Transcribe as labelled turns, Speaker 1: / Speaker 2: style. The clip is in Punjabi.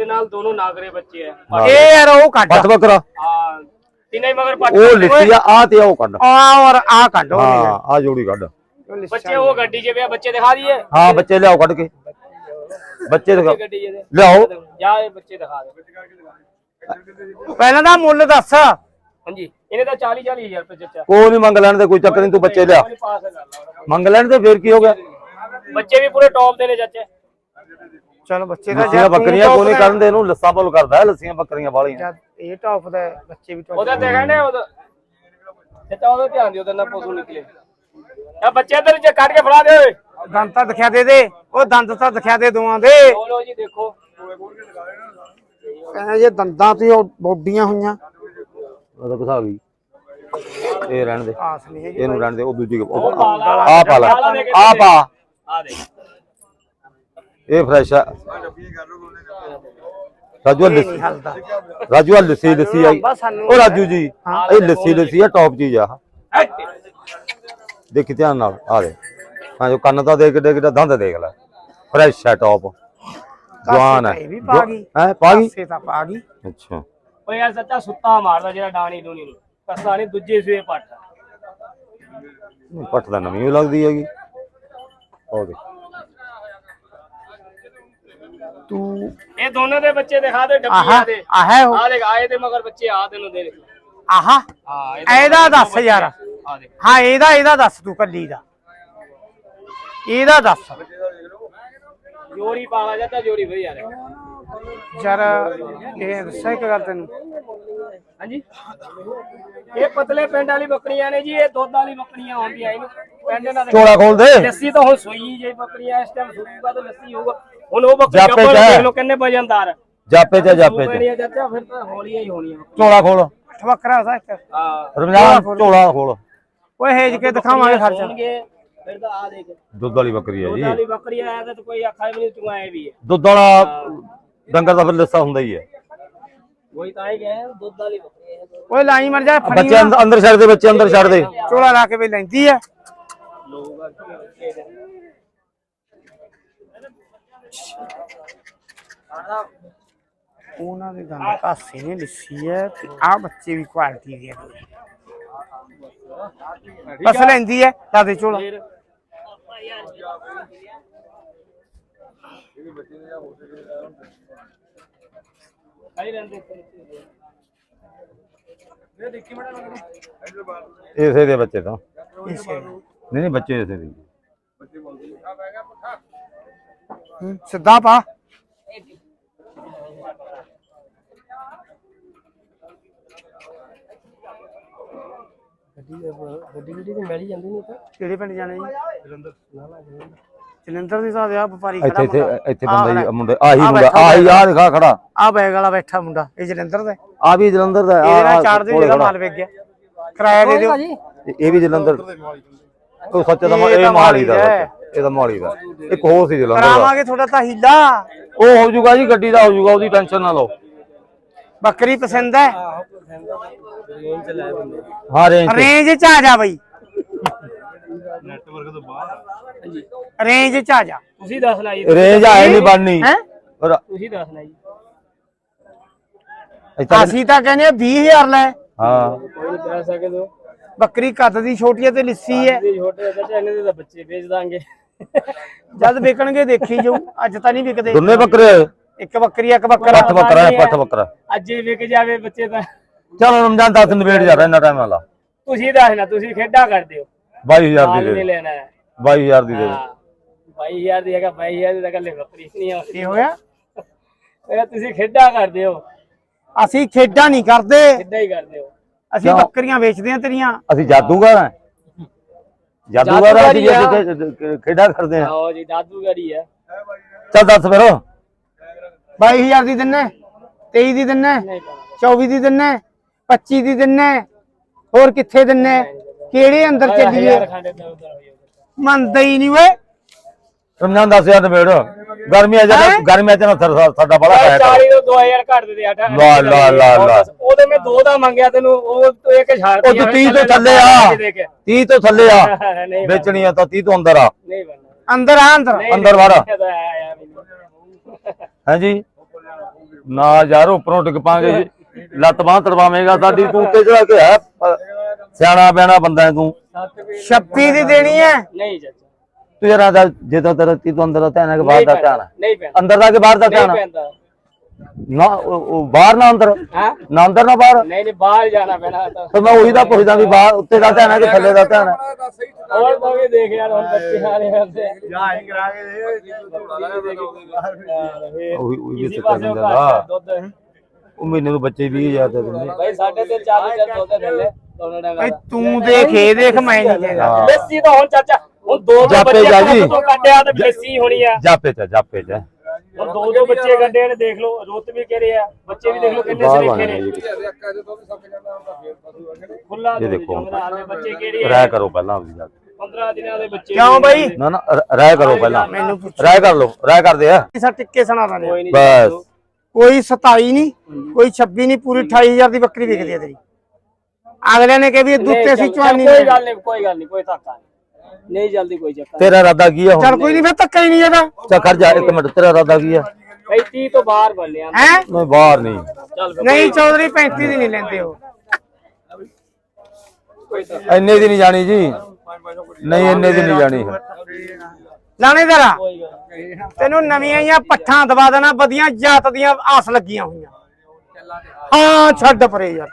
Speaker 1: ਇਹਦੇ ਨਾਲ ਦੋਨੋਂ ਨਾਗਰੇ ਬੱਚੇ ਆ।
Speaker 2: ਹਾਂ।
Speaker 3: ਇਹ ਯਾਰ ਉਹ ਕੱਢ।
Speaker 2: ਪੱਟ ਬੱਕਰਾ
Speaker 1: ਹਾਂ ਤਿੰਨੇ ਹੀ ਮਗਰ ਪੱਟ
Speaker 2: ਉਹ ਲਿੱਤੀ ਆ ਆ ਤੇ ਆ ਉਹ ਕੱਢ।
Speaker 3: ਆ ਔਰ ਆ ਕੱਢ ਉਹ
Speaker 2: ਹਾਂ ਆ। ਜੋੜੀ ਕੱਢ।
Speaker 1: ਬੱਚੇ ਉਹ ਗੱਡੀ 'ਚ ਪਿਆ ਬੱਚੇ ਦਿਖਾ ਦਈਏ।
Speaker 2: ਹਾਂ ਬੱਚੇ ਲਿਆਓ ਕੱਢ ਕੇ। ਬੱਚੇ ਦਿਖਾ
Speaker 1: ਗੱਡੀ 'ਚ
Speaker 2: ਲਿਆਓ।
Speaker 1: ਜਾ ਇਹ ਬੱਚੇ ਦਿਖਾ ਦੇ।
Speaker 3: ਪਹਿਲਾਂ ਦਾ ਮੁੱਲ ਦੱਸ।
Speaker 1: ਹਾਂਜੀ ਇਹਨੇ ਤਾਂ 40 40 ਹਜ਼ਾਰ ਰੁਪਏ ਚੱਚਾ
Speaker 2: ਕੋਈ ਨਹੀਂ ਮੰਗ ਲੈਣ ਦੇ ਕੋਈ ਚੱਕਰ ਨਹੀਂ ਤੂੰ ਬੱਚੇ ਲਿਆ। ਮੰਗ ਲੈਣ ਦੇ ਫੇਰ ਕੀ ਹੋ ਗਿਆ?
Speaker 1: ਬੱਚੇ ਵੀ ਪੂਰੇ ਟੌਪ ਦੇ ਨੇ ਚਾਚੇ।
Speaker 3: ਚਲ ਬੱਚੇ ਦਾ
Speaker 2: ਲੱਸੀਆਂ ਬੱਕਰੀਆਂ ਕੋਈ ਨਹੀਂ ਕਰਨ ਦੇ ਇਹਨੂੰ ਲੱਸਾਂ ਬੋਲ ਕਰਦਾ ਹੈ ਲੱਸੀਆਂ ਬੱਕਰੀਆਂ ਵਾਲੀਆਂ।
Speaker 3: ਜਦ ਇਹ ਟੌਪ ਦਾ ਹੈ, ਬੱਚੇ ਵੀ ਟੌਪ
Speaker 1: ਉਹਦਾ ਤੇ ਕਹਿੰਦੇ ਉਹਦਾ। ਚਾਚਾ ਉਹਦਾ ਧਿਆਨ ਦਿਓ ਉਹਦਾ ਨਾ ਪੋਸੂ ਨਿਕਲੇ ਆ ਬੱਚੇ ਇਧਰ ਜੇ ਕੱਢ ਕੇ ਫੜਾ ਦੇ ਓਏ।
Speaker 3: ਦੰਦ ਤਾਂ ਦਿਖਾ ਦੇ ਦੇ ਉਹ ਦੰਦ ਤਾਂ ਦਿਖਾ ਦੇ ਦੋਵਾਂ ਦੇ।
Speaker 1: ਲੋ ਲੋ ਜੀ ਦੇਖੋ।
Speaker 3: ਕਹਿੰਦੇ ਜੇ ਦੰਦਾਂ ਤੇ ਉਹ ਬੋਡੀਆਂ ਹੋਈਆਂ।
Speaker 2: ਉਹ ਤਾਂ ਘਸਾ ਗਈ। ਇਹ ਰਹਿਣ ਦੇ।
Speaker 3: ਆਸ ਨਹੀਂ ਹੈਗੀ
Speaker 2: ਇਹਨੂੰ ਰਹਿਣ ਦੇ ਉਹ ਦੂਜੀ। ਆ ਪਾ ਲੈ ਆ ਪਾ।
Speaker 1: ਆ ਦੇ
Speaker 2: ਇਹ ਫਰੈਸ਼ ਆ। ਰਾਜੂ ਲੱਸੀ।
Speaker 3: ਹਲਦਾ
Speaker 2: ਰਾਜੂ ਲੱਸੀ ਲੱਸੀ ਆਈ। ਉਹ ਰਾਜੂ ਜੀ ਇਹ ਲੱਸੀ ਲੱਸੀ ਆ ਟੌਪ ਚੀਜ਼ ਆ। ਦੇਖੀ ਧਿਆਨ ਨਾਲ ਆ ਦੇ ਹਾਂ ਜੋ ਕੰਨ ਤਾਂ ਦੇਖ ਕਿੱਡੇ ਕਿੱਡਾ ਦੰਦ ਦੇਖ ਲੈ। ਫਰੈਸ਼ ਆ ਟੌਪ ਜਵਾਨ ਹੈ
Speaker 3: ਗਈ।
Speaker 2: ਹੈ ਪਾ ਗਈ?
Speaker 3: ਪਾਸੇ ਤਾਂ ਪਾ ਗਈ।
Speaker 2: ਅੱਛਾ।
Speaker 1: ਓਏ ਯਾਰ ਸੱਚਾ ਸੁੱਤਾ ਮਾਰਦਾ ਜਿਹੜਾ ਡਾਣੀ ਡੂਣੀ ਨੂੰ। ਕਸਾ ਨਹੀਂ ਦੂਜੇ ਸੂਏ ਪੱਟ।
Speaker 2: ਪੱਟ ਤਾਂ ਨਵੀਂ ਲੱਗਦੀ ਹੈਗੀ। ਉਹ ਦੇ
Speaker 3: ਤੂੰ
Speaker 1: ਇਹ ਦੋਨੋਂ ਦੇ ਬੱਚੇ ਦਿਖਾ ਦੇ
Speaker 3: ਆਹਾ
Speaker 1: ਡੱਬੀਆਂ ਦੇ।
Speaker 3: ਆਹਾ ਉਹ।
Speaker 1: ਆ ਦੇਖ ਆਏ ਦੇ ਮਗਰ ਬੱਚੇ ਆ ਤੈਨੂੰ ਦੇ ਦੇ।
Speaker 3: ਆਹਾ
Speaker 1: ਹਾਂ
Speaker 3: ਇਹਦਾ ਦੱਸ ਯਾਰ।
Speaker 1: ਆ ਦੇ
Speaker 3: ਹਾਂ ਇਹਦਾ ਇਹਦਾ ਦੱਸ ਤੂੰ ਕੱਲੀ ਦਾ। ਇਹਦਾ ਦੱਸ।
Speaker 1: ਜੋੜੀ ਪਾਲਾ ਜਾਂਦਾ ਜੋੜੀ ਵਧੀਆ ਰੇ
Speaker 3: ਯਾਰ ਇਹ ਦੱਸਿਆ ਇੱਕ ਗੱਲ ਤੈਨੂੰ।
Speaker 1: ਹਾਂਜੀ? ਇਹ ਪਤਲੇ ਪਿੰਡ ਵਾਲੀ ਬੱਕਰੀਆਂ ਨੇ ਜੀ ਇਹ ਦੁੱਧ ਵਾਲੀ ਬੱਕਰੀਆਂ ਹੁੰਦੀਆਂ ਇਹਨੂੰ। ਪਿੰਡ ਇਹਨਾਂ ਦੇ
Speaker 2: ਝੋਲਾ ਖੋਲ ਦੇ
Speaker 1: ਲੱਸੀ ਤਾਂ ਹੁਣ ਸੋਈ ਜੇ ਬੱਕਰੀਆਂ ਇਸ ਟਾਈਮ ਸੂਗਾ ਤਾਂ ਲੱਸੀ ਹੋਊਗਾ। ਹੁਣ ਉਹ ਬੱਕਰੀ
Speaker 2: ਜਾਪੇ
Speaker 1: ਕੱਪੜ
Speaker 2: ਚ ਹੈ।
Speaker 1: ਦੇਖ ਲਓ ਕਿੰਨੇ ਵਜਨਦਾਰ
Speaker 2: ਜਾਪੇ ਚ ਜਾਪੇ ਚ।
Speaker 1: ਪੈਣੀਆਂ ਚਾਚਾ ਫਿਰ ਤਾਂ ਹੌਲੀਆਂ ਹੀ ਹੋਣੀਆਂ
Speaker 2: ਝੋਲਾ ਖੋਲ।
Speaker 3: ਅੱਠ ਬੱਕਰਾ ਸਾ ਇੱਕ।
Speaker 1: ਹਾਂ।
Speaker 2: ਰਮਜ਼ਾਨ ਝੋਲਾ ਖੋਲ।
Speaker 3: ਓਏ ਹੇਜ ਕੇ ਦਿਖਾਵਾਂਗੇ ਖਰਚਾ।
Speaker 1: ਹੋਣਗੇ ਫਿਰ ਤਾਂ ਆ ਦੇਖ।
Speaker 2: ਦੁੱਧ ਵਾਲੀ ਬੱਕਰੀ ਹੈ
Speaker 1: ਦੁੱਧ
Speaker 2: ਜੀ
Speaker 1: ਵਾਲੀ ਬੱਕਰੀ ਆਇਆ ਤਾਂ ਕੋਈ ਅੱਖਾਂ ਵੀ ਨਹੀਂ ਚੁਆਏ ਵੀ ਹੈ।
Speaker 2: ਦੁੱਧ ਵਾਲਾ ਡੰਗਰ ਦਾ ਫਿਰ ਲੱਸਾ ਹੁੰਦਾ ਹੀ ਹੈ।
Speaker 1: ਵਹੀ ਤਾਂ ਹੀ ਗਏ ਦੁੱਧ ਵਾਲੀ ਬੱਕਰੀ ਹੈ
Speaker 3: ਓਏ ਲਾਈ ਮਰ ਜਾ ਫੜੀ
Speaker 2: ਬੱਚੇ ਅੰਦਰ- ਅੰਦਰ ਛੱਡ ਦੇ ਬੱਚੇ ਅੰਦਰ ਛੱਡ ਦੇ।
Speaker 3: ਚੋਲਾ ਲਾ ਕੇ ਵੀ ਲੈਂਦੀ ਆ ਉਹਨਾਂ ਦੇ ਦੰਦ ਕਾਸੇ ਨੇ ਲਿੱਸੀ ਹੈ ਤੇ ਆ ਬੱਚੇ ਵੀ ਕੁਆਲਿਟੀ ਦੇ ਆ ਬਸ ਲੈਂਦੀ ਹੈ ਲਾ ਦੇ ਚੋਲਾ
Speaker 1: ਫਿਰ ਖਾਈ ਰਹਿੰਦੇ
Speaker 2: ਇਸੇ ਦੇ ਬੱਚੇ ਤਾਂ। ਨਹੀਂ ਨਹੀਂ ਬੱਚੇ ਇਸੇ ਦੇ
Speaker 3: ਹੂੰ, ਸਿੱਧਾ ਪਾ।
Speaker 1: ਗੱਡੀ ਗੱਡੀ ਤੇ ਮਿਲ ਜਾਂਦੀ ਨਹੀਂ ਤਾਂ
Speaker 3: ਕਿਹੜੇ ਪਿੰਡ ਜਾਣਾ ਜੀ? ਜਲੰਧਰ। ਜਲੰਧਰ ਦੀ ਸਾਹ ਆ ਵਪਾਰੀ
Speaker 2: ਇੱਥੇ
Speaker 3: ਖੜਾ
Speaker 2: ਇੱਥੇ
Speaker 3: ਮੁੰਡਾ।
Speaker 2: ਇੱਥੇ
Speaker 3: ਆਹ
Speaker 2: ਬੰਦਾ
Speaker 3: ਖੜਾ।
Speaker 2: ਜੀ ਮੁੰਡੇ ਆਹੀ
Speaker 3: ਆਹ
Speaker 2: ਮੁੰਡਾ
Speaker 3: ਬੈਠਾ
Speaker 2: ਆਹੀ ਆ ਦਿਖਾ ਖੜਾ।
Speaker 3: ਆ ਬੈਗ ਵਾਲਾ ਬੈਠਾ ਮੁੰਡਾ ਇਹ ਜਲੰਧਰ ਦਾ ਹੈ।
Speaker 2: ਆ ਵੀ ਜਲੰਧਰ ਦਾ
Speaker 3: ਇਹਦੇ
Speaker 2: ਆ
Speaker 3: ਨਾਲ ਚਾਰ ਦੇ ਜਿਹੜਾ ਮਾਲ ਵੇਚ ਗਿਆ। ਕਿਰਾਇਆ ਦੇ ਦਿਓ।
Speaker 2: ਇਹ ਵੀ ਜਲੰਧਰ। ਉਹ ਸੱਚ ਦਾ
Speaker 3: ਇਹ
Speaker 2: ਇਹ ਮੋਹਾਲੀ ਇਹ ਤਾਂ ਮੋਹਾਲੀ ਦਾ। ਇੱਕ ਹੋਰ ਸੀ ਜਲੰਧਰ ਦਾ।
Speaker 3: ਕਰਾਵਾਂਗੇ ਥੋੜਾ ਤਾਂ ਹੀਲਾ।
Speaker 2: ਉਹ ਹੋ ਜਾਊਗਾ ਜੀ ਗੱਡੀ ਦਾ ਹੋ ਜਾਊਗਾ ਉਹਦੀ ਟੈਨਸ਼ਨ ਨਾ ਲਓ।
Speaker 3: ਬੱਕਰੀ ਪਸੰਦ ਹੈ?
Speaker 2: ਹਾਂ ਰੇਂਜ ਤੇ।
Speaker 3: ਰੇਂਜ ਚ ਆ ਜਾ ਬਈ। ਰੇਂਜ ਚ ਆ ਜਾ।
Speaker 1: ਤੁਸੀਂ ਦੱਸ ਲੈ ਜੀ।
Speaker 2: ਰੇਂਜ ਆਏ ਨਹੀਂ ਬਣਨੀ।
Speaker 3: ਹੈ?
Speaker 1: ਤੁਸੀਂ ਦੱਸ ਲੈ ਜੀ।
Speaker 2: ਇੱਥੇ
Speaker 3: ਅਸੀਂ ਤਾਂ ਕਹਿੰਦੇ ਆ 20000 ਲੈ।
Speaker 2: ਹਾਂ।
Speaker 1: ਕੋਈ ਨਹੀਂ ਕਹਿ ਸਕਦੇ ਹੋ?
Speaker 3: ਬੱਕਰੀ ਕੱਦ ਦੀ ਛੋਟੀ ਹੈ ਤੇ ਲਿੱਸੀ ਹੈ
Speaker 1: ਇਹ ਛੋਟੇ ਚਾਚਾ ਇਹਨਾਂ ਦੇ ਤਾਂ ਬੱਚੇ ਵੇਚ ਦਾਂਗੇ।
Speaker 3: ਜਦ ਵਿਕਣਗੇ ਦੇਖੀ ਜਾਊ ਅੱਜ ਤਾਂ ਨਹੀਂ ਵਿਕਦੇ।
Speaker 2: ਦੋਨੇ ਬੱਕਰੇ?
Speaker 3: ਇੱਕ ਬੱਕਰੀ ਇੱਕ ਬੱਕਰਾ।
Speaker 2: ਪੱਠ ਬੱਕਰਾ ਹੈ ਪੱਠ ਬੱਕਰਾ।
Speaker 1: ਅੱਜ ਹੀ ਵਿਕ ਜਾਵੇ ਬੱਚੇ ਤਾਂ।
Speaker 2: ਚਲ ਰਮਜ਼ਾਨ 10 ਨਵੇੜ ਜਾ ਰਿਹਾ ਇੰਨਾ ਟਾਈਮ ਵਾਲਾ।
Speaker 1: ਤੁਸੀਂ ਦੱਸਣਾ ਤੁਸੀਂ ਖੇਡਾਂ ਕਰਦੇ ਹੋ।
Speaker 2: 22000
Speaker 1: ਮਾਲ
Speaker 2: ਦੀ ਦੇ
Speaker 1: ਨਹੀਂ
Speaker 2: ਦੇ।
Speaker 1: ਲੈਣਾ। ਹੈ
Speaker 2: 22000 ਦੀ ਦੇ ਦੇ।
Speaker 1: ਹਾਂ 22000 ਦੀ ਹੈਗਾ 22000 ਦੀ ਤਾਂ ਕੱਲੇ ਬੱਕਰੀ ਨਹੀਂ ਆਉਂਦੀ
Speaker 3: ਕੀ ਹੋਇਆ?
Speaker 1: ਇਹ ਤੁਸੀਂ ਖੇਡਾਂ ਕਰਦੇ ਹੋ।
Speaker 3: ਅਸੀਂ ਖੇਡਾਂ ਨਹੀਂ ਕਰਦੇ।
Speaker 1: ਖੇਡਾਂ ਹੀ ਕਰਦੇ ਹੋ।
Speaker 3: ਅਸੀਂ ਬੱਕਰੀਆਂ ਵੇਚਦੇ ਆ ਤੇਰੀਆਂ।
Speaker 2: ਅਸੀਂ ਜਾਦੂਗਰ ਹਾਂ। ਜਾਦੂਗਰ ਹਾਂ
Speaker 1: ਜਾਦੂਗਰ
Speaker 2: ਜਿਹੜੇ ਖੇ- ਖੇਡਾਂ ਕਰਦੇ ਹਾਂ।
Speaker 1: ਆਓ ਜੀ ਜਾਦੂਗਰੀ ਹੈ
Speaker 2: ਚੱਲ ਦੱਸ ਫਿਰ
Speaker 3: 22000 ਦੀ ਦਿੰਨੇ 23 ਦੀ ਦਿੰਨੇ
Speaker 1: ਨਹੀਂ ਪਾਣਾ
Speaker 3: 24 ਦੀ ਦਿੰਨੇ 25 ਦੀ ਦਿੰਨੇ ਹੋਰ ਕਿੱਥੇ ਦਿੰਨੇ? ਕਿਹੜੇ ਅੰਦਰ ਚੱਲੀਏ?
Speaker 1: ਹੋ
Speaker 3: ਮੰਨਦਾ ਹੀ ਨਹੀਂ ਓਏ।
Speaker 2: ਰਮਜ਼ਾਨ 10000 ਨਵੇੜ ਗਰਮੀਆਂ ਚ
Speaker 3: ਹੈਂ?
Speaker 2: ਗਰਮੀਆਂ ਚ ਨਾ ਸਾ- ਸਾਡਾ ਬੜਾ ਖਾਇਆ
Speaker 1: 40 ਤੋਂ 2000 ਘੱਟ ਦੇ ਦੇ ਆਟਾ
Speaker 2: ਲਾ, ਲਾ, ਲਾ, ਲਾ।
Speaker 1: ਉਹਦੇ ਮੈਂ ਦੋ ਦਾ ਮੰਗਿਆ ਤੈਨੂੰ ਉਹ ਤੋਂ ਇੱਕ ਛਾੜ
Speaker 2: ਉਹ ਤੂੰ 30 ਤੋਂ ਥੱਲੇ ਆ। 30 ਤੋਂ ਥੱਲੇ ਆ। ਵੇਚਣੀ ਆ ਤਾਂ 30 ਤੋਂ ਅੰਦਰ ਆ।
Speaker 1: ਨਹੀਂ
Speaker 3: ਅੰਦਰ ਆ ਅੰਦਰ।
Speaker 2: ਅੰਦਰ ਵੜ। ਹਾਂਜੀ? ਨਾ ਯਾਰ ਉੱਪਰੋਂ ਡਿੱਗ ਪਾਂਗੇ ਜੀ। ਲੱਤ ਬਾਹ ਤੜਵਾਵੇਂਗਾ ਸਾਡੀ ਤੂੰ ਤੇ ਜਿਹੜਾ ਕਿ ਹੈ ਸਿਆਣਾ ਬਿਆਣਾ ਬੰਦਾ ਹੈ ਤੂੰ।
Speaker 3: 26 ਦੀ ਦੇਣੀ ਹੈ।
Speaker 1: ਨਹੀਂ ਚਾਚਾ।
Speaker 2: ਤੂੰ ਯਾਰ ਦਾ ਜੇ ਤਾਂ ਤੇਰਾ ਤੀ ਤੂੰ ਅੰਦਰ ਦਾ ਧਿਆਨ ਹੈ ਕਿ ਬਾਹਰ ਦਾ ਧਿਆਨ ਹੈ?
Speaker 1: ਨਹੀਂ ਪੈਂਦਾ।
Speaker 2: ਅੰਦਰ ਦਾ ਕਿ ਬਾਹਰ ਦਾ
Speaker 1: ਨਹੀਂ
Speaker 2: ਧਿਆਨ ਹੈ?
Speaker 1: ਪੈਂਦਾ।
Speaker 2: ਨਾ ਉਹ ਉਹ ਬਾਹਰ ਨਾ ਅੰਦਰ?
Speaker 1: ਹਾਂ?
Speaker 2: ਨਾ ਅੰਦਰ ਨਾ ਬਾਹਰ?
Speaker 1: ਨਹੀਂ ਨਹੀਂ ਬਾਹਰ ਜਾਣਾ ਪੈਣਾ ਤਾਂ।
Speaker 2: ਮੈਂ ਉਹੀ ਤਾਂ ਪੁੱਛਦਾ ਵੀ ਬਾਹਰ ਉੱਤੇ ਦਾ ਧਿਆਨ ਹੈ ਕਿ ਥੱਲੇ ਦਾ ਧਿਆਨ ਹੈ?
Speaker 1: ਹੋਰ ਤਾਂ ਵੀ ਦੇਖ ਯਾਰ ਹੁਣ ਬੱਚੇ ਆ ਰਹੇ ਹੁੰਦੇ
Speaker 2: ਉਹੀ ਉਹੀ ਵੀ
Speaker 1: ਇਸੀ
Speaker 2: ਤੇ
Speaker 1: ਪਾਸੇ
Speaker 2: ਕਰਨ
Speaker 1: ਘਰ
Speaker 2: ਦਾ
Speaker 1: ਦੁੱਧ।
Speaker 2: ਉਹ ਮਹੀਨੇ ਨੂੰ ਬੱਚੇ 20000 ਦੇ ਦਿੰਦੇ।
Speaker 1: ਭਾਈ ਸਾਡੇ ਤੇ 40 ਚੱਲ ਦੁੱਧ ਡੰਗਾ
Speaker 3: ਭਾਈ ਤੂੰ ਦੇਖ ਇਹ ਦੇਖ ਮੈਂ ਨਹੀਂ ਦੇਗਾ
Speaker 2: ਹਾਂ।
Speaker 1: ਲੱਸੀ ਤਾਂ ਹੁਣ ਚਾਚਾ ਹੁਣ ਦੋ ਦੋ
Speaker 2: ਜਾਪੇ
Speaker 1: ਬੱਚੇ
Speaker 2: ਜਾ ਜੀ।
Speaker 1: ਤੋਂ ਕੱਢਿਆ ਤੇ ਲੱਸੀ ਹੋਣੀ ਆ।
Speaker 2: ਜਾਪੇ ਚ ਜਾਪੇ ਚ
Speaker 1: ਹੁਣ ਦੋ ਦੋ ਬੱਚੇ ਕੱਢੇ ਨੇ ਦੇਖ ਲਓ ਰੁੱਤ ਵੀ ਕਰੇ ਆ ਬੱਚੇ ਵੀ ਦੇਖ ਲਓ ਕਿੰਨੇ
Speaker 2: ਬਾਹਰ
Speaker 1: ਸਰੀਖੇ
Speaker 2: ਬਣੇ
Speaker 1: ਨੇ
Speaker 2: ਨੇ ਜੀ।
Speaker 1: ਖੁੱਲਾ
Speaker 2: ਇਹ ਦੇਖੋ।
Speaker 1: ਦੇ ਬੱਚੇ ਕਿਹੜੇ
Speaker 2: ਰਾਇ ਕਰੋ ਪਹਿਲਾਂ ਆਪਦੀ ਗੱਲ।
Speaker 1: 15 ਦਿਨਾਂ ਦੇ ਬੱਚੇ
Speaker 3: ਕਿਉਂ ਬਾਈ?
Speaker 2: ਨਾ ਨਾ ਰ- ਰਾਇ ਕਰੋ ਪਹਿਲਾਂ। ਰਾਇ ਕਰ ਲਓ ਰਾਇ ਕਰਦੇ ਆ।
Speaker 3: ਟਿੱਕੇ ਸੁਣਾ
Speaker 1: ਕੋਈ ਨਹੀਂ
Speaker 2: ਬਸ।
Speaker 3: ਕੋਈ 27 ਨਹੀਂ ਕੋਈ 26 ਨਹੀਂ ਪੂਰੀ 28000 ਦੀ ਬੱਕਰੀ ਵਿਕਦੀ ਹੈ ਤੇਰੀ। ਅਗਲੇ ਨੇ ਕਿਹਾ ਵੀ ਇਹ ਦੁੱਤੇ ਸੀ ਚਵਾਨੀ
Speaker 1: ਕੋਈ ਗੱਲ ਨਹੀਂ ਕੋਈ ਗੱਲ ਨਹੀਂ ਕੋਈ ਧੱਕਾ ਨਹੀਂ। ਨਹੀਂ ਜਲਦੀ ਕੋਈ ਚੱਕਰ
Speaker 2: ਤੇਰਾ ਇਰਾਦਾ ਕੀ ਆ
Speaker 3: ਚੱਲ ਕੋਈ ਨਹੀਂ ਫਿਰ ਧੱਕਾ ਹੀ ਨਹੀਂ ਇਹਦਾ
Speaker 2: ਚੱਲ ਖੜ ਜਾ ਇੱਕ ਮਿੰਟ ਤੇਰਾ ਇਰਾਦਾ ਕੀ ਆ?
Speaker 1: ਭਾਈ 30 ਤੋਂ ਬਾਹਰ ਬੋਲਿਆ
Speaker 3: ਹੈ?
Speaker 2: ਮੈਂ ਬਾਹਰ ਨਹੀਂ।
Speaker 1: ਚੱਲ ਫਿਰ
Speaker 3: ਨਹੀਂ ਚੌਧਰੀ 35 ਦੀ ਨਹੀਂ ਲੈਂਦੇ ਉਹ।
Speaker 1: ਕੋਈ
Speaker 2: ਇੰਨੇ ਦੀ ਨਹੀਂ ਜਾਣੀ ਜੀ। ਨਹੀਂ ਇੰਨੇ ਦੀ ਨਹੀਂ ਜਾਣੀ।
Speaker 3: ਲਾਣੇਦਾਰਾ
Speaker 1: ਕੋਈ ਗੱਲ।
Speaker 3: ਤੈਨੂੰ ਨਵੀਆਂ ਜਾਂ ਪੱਠਾਂ ਦਵਾ ਦੇਣਾ ਵਧੀਆ ਜਾਤ ਦੀਆਂ ਆਸ ਲੱਗੀਆਂ ਹੋਈਆਂ। ਹਾਂ ਛੱਡ ਪਰੇ ਯਾਰ।